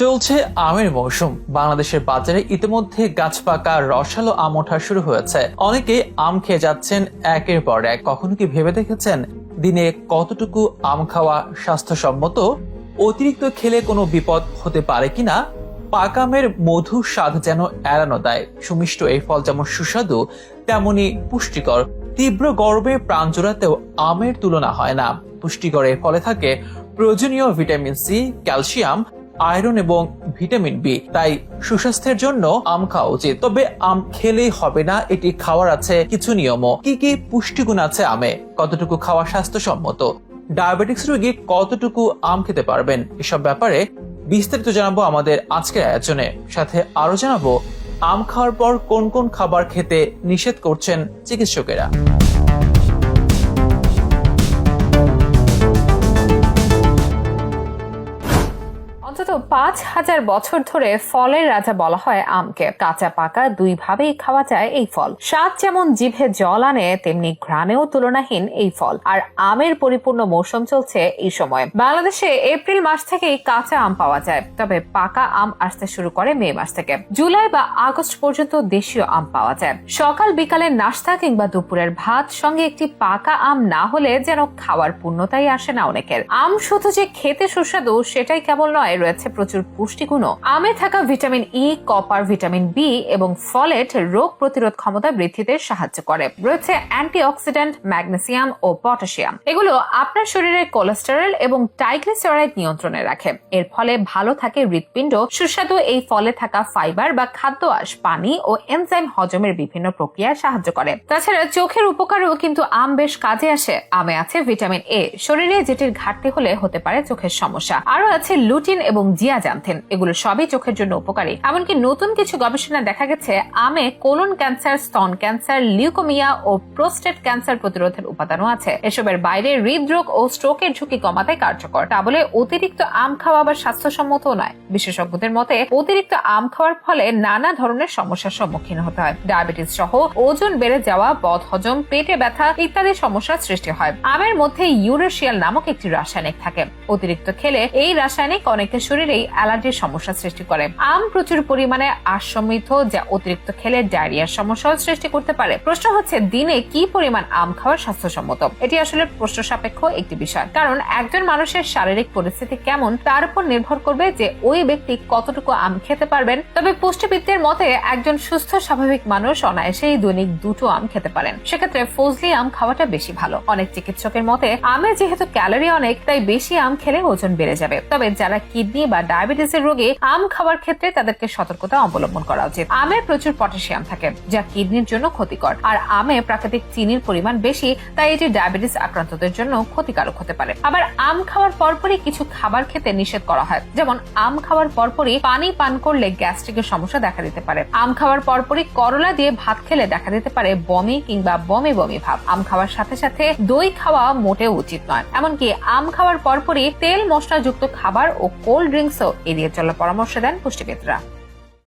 চলছে আমের মৌসুম। বাংলাদেশের বাজারে ইতিমধ্যে গাছ পাকা, রসালো আম ওঠা শুরু হয়েছে। অনেকে আম খেয়ে যাচ্ছেন একের পর এক। কখনো কি ভেবে দেখেছেন দিনে কতটুকু আম খাওয়া স্বাস্থ্যসম্মত? অতিরিক্ত খেলে কোনো বিপদ হতে পারে কিনা? পাকামের মধু স্বাদ যেন এড়ানো দেয়। সুমিষ্ট এই ফল যেমন সুস্বাদু তেমনি পুষ্টিকর। তীব্র গরমে প্রাণ জোড়াতেও আমের তুলনা হয় না। পুষ্টিকর এই ফলে থাকে প্রয়োজনীয় ভিটামিন সি, ক্যালসিয়াম আয়রন এবং ভিটামিন বি। তাই সুস্বাস্থ্যের জন্য আম খাওয়া উচিত। তবে আম খেলেই হবে না, এটি খাওয়ার আছে কিছু নিয়মও। কি কি পুষ্টিগুণ আছে আমে? কতটুকু খাওয়া স্বাস্থ্যসম্মত? ডায়াবেটিক্স রোগী কতটুকু আম খেতে পারবেন? এসব ব্যাপারে বিস্তারিত জানাব আমাদের আজকের আয়োজনে। সাথে আরও জানাব, আম খাওয়ার পর কোন কোন খাবার খেতে নিষেধ করছেন চিকিৎসকেরা। পাঁচ হাজার বছর ধরে ফলের রাজা বলা হয় আমকে। কাঁচা পাকা দুই ভাবেই খাওয়া যায় এই ফল। স্বাদ যেমন জিভে জল আনে, তেমনি ঘ্রাণেও তুলনাহীন এই ফল। আর আমের পরিপূর্ণ মৌসুম চলছে এই সময়। বাংলাদেশে এপ্রিল মাস থেকেই কাঁচা আম পাওয়া যায়। তবে পাকা আম আসতে শুরু করে মে মাস থেকে। জুলাই বা আগস্ট পর্যন্ত দেশীয় আম পাওয়া যায়। সকাল বিকালের নাস্তা কিংবা দুপুরের ভাত সঙ্গে একটি পাকা আম না হলে যেন খাওয়ার পূর্ণতাই আসে না অনেকের। আম শুধু যে খেতে সুস্বাদু সেটাই কেবল নয়, রয়েছে প্রচুর পুষ্টিগুণও। আমে থাকা vitamin E copper vitamin B এবং ফলেট রোগ প্রতিরোধ ক্ষমতা বৃদ্ধিতে সাহায্য করে। রয়েছে অ্যান্টিঅক্সিডেন্ট, ম্যাগনেসিয়াম ও পটাশিয়াম। এগুলো আপনার শরীরের কোলেস্টেরল এবং ট্রাইগ্লিসারাইড নিয়ন্ত্রণে রাখে। এর ফলে ভালো থাকে হৃৎপিণ্ড। সুস্বাদু এই ফলে থাকা ফাইবার বা খাদ্য আঁশ, পানি ও এনজাইম হজমের বিভিন্ন প্রক্রিয়ায় সাহায্য করে। তাছাড়া চোখের উপকারেও কিন্তু আম বেশ কাজে আসে। আমে আছে ভিটামিন এ শরীরে যেটির ঘাটতি হলে হতে পারে চোখের সমস্যা। আরও আছে লুটিন এবং জিয়াজান্থিন এগুলো সবই চোখের জন্য উপকারী। এমনকি নতুন কিছু গবেষণা দেখা গেছে, আমে কোলন ক্যান্সার, স্তন ক্যান্সার, লিউকোমিয়া ও প্রোস্টেট ক্যান্সার প্রতিরোধের উপাদানও আছে। এসবের বাইরে হৃদরোগ ও স্ট্রোকের ঝুঁকি কমাতে কার্যকর। তা বলে অতিরিক্ত আম খাওয়া আবার স্বাস্থ্যসম্মত নয়। বিশেষজ্ঞদের মতে, অতিরিক্ত আম খাওয়ার ফলে নানা ধরনের সমস্যার সম্মুখীন হতে হয়। ডায়াবেটিস সহ ওজন বেড়ে যাওয়া, বদহজম, পেটে ব্যথা ইত্যাদি সমস্যার সৃষ্টি হয়। আমের মধ্যে ইউরেশিয়াল নামক একটি রাসায়নিক থাকে। অতিরিক্ত খেলে এই রাসায়নিক অনেকের শরীরেই অ্যালার্জির সমস্যা সৃষ্টি করে। আম প্রচুর পরিমাণে আঁশ সমৃদ্ধ যা অতিরিক্ত খেলে ডায়রিয়ার সমস্যাও সৃষ্টি করতে পারে। প্রশ্ন হচ্ছে, দিনে কি পরিমাণ আম খাওয়া স্বাস্থ্যসম্মত? এটি আসলে প্রশ্ন সাপেক্ষ একটি বিষয়। কারণ একজন মানুষের শারীরিক পরিস্থিতি কেমন, তার উপর নির্ভর করবে যে ওই ব্যক্তি কতটুকু আম খেতে পারবেন। তবে পুষ্টিবিদদের মতে, একজন সুস্থ, স্বাভাবিক মানুষ অনায়াসেই দৈনিক দুটো আম খেতে পারেন। সেক্ষেত্রে ফজলি আম খাওয়াটা বেশি ভালো। অনেক চিকিৎসকের মতে, আমে যেহেতু ক্যালোরি অনেক, তাই বেশি আম খেলে ওজন বেড়ে যাবে। তবে যারা কিডনি বা ডায়াবেটিসের রোগে আম খাওয়ার ক্ষেত্রে তাদেরকে সতর্কতা অবলম্বন করা উচিত। আমে প্রচুর পটাশিয়াম থাকে, যা কিডনির জন্য ক্ষতিকর। আর আমে প্রাকৃতিক চিনির পরিমাণ বেশি, তাই এটি ডায়াবেটিস আক্রান্তদের জন্য ক্ষতিকারক হতে পারে। আবার আম খাওয়ার পরপরই কিছু খাবার খেতে নিষেধ করা হয়, যেমন আম খাওয়ার পরপরই পানি পান করলে গ্যাস্ট্রিকের সমস্যা দেখা দিতে পারে। আম খাওয়ার পরপরই করলা দিয়ে ভাত খেলে দেখা দিতে পারে বমি কিংবা বমি বমি ভাব। আম খাওয়ার সাথে সাথে দই খাওয়া মোটেও উচিত নয়। এমনকি আম খাওয়ার পরপরই তেল মশলাযুক্ত খাবার ও কোল্ড ড্রিঙ্কসও এড়িয়ে চলার পরামর্শ দেন পুষ্টিবিদরা।